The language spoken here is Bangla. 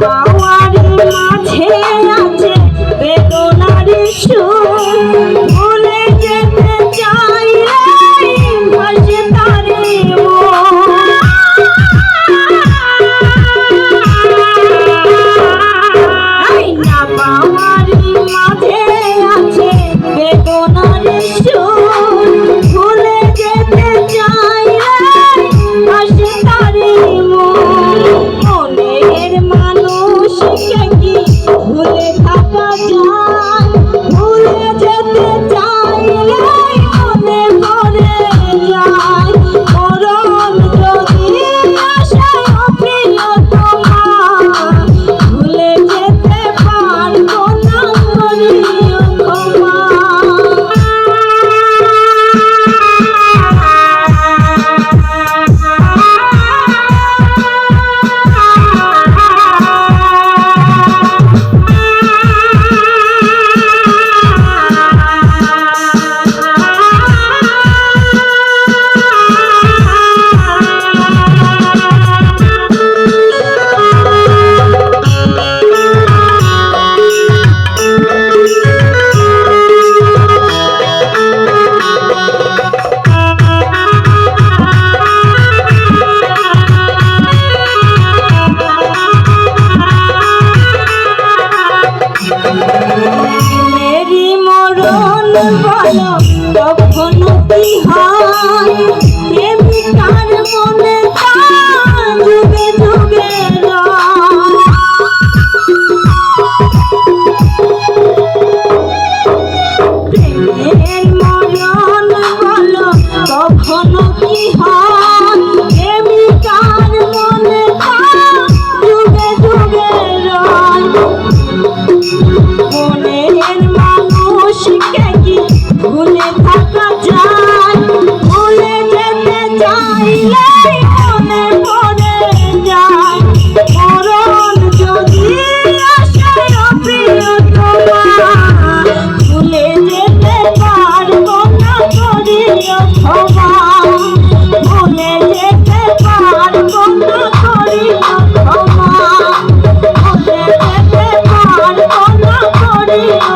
বাবারি মাঝে কখনো কি হন প্রেমিকার মনে যুগে যুগে মনের মানুষকে কি ভুলে থাকা যায়? ভুলে যেতে চাইলে Oh.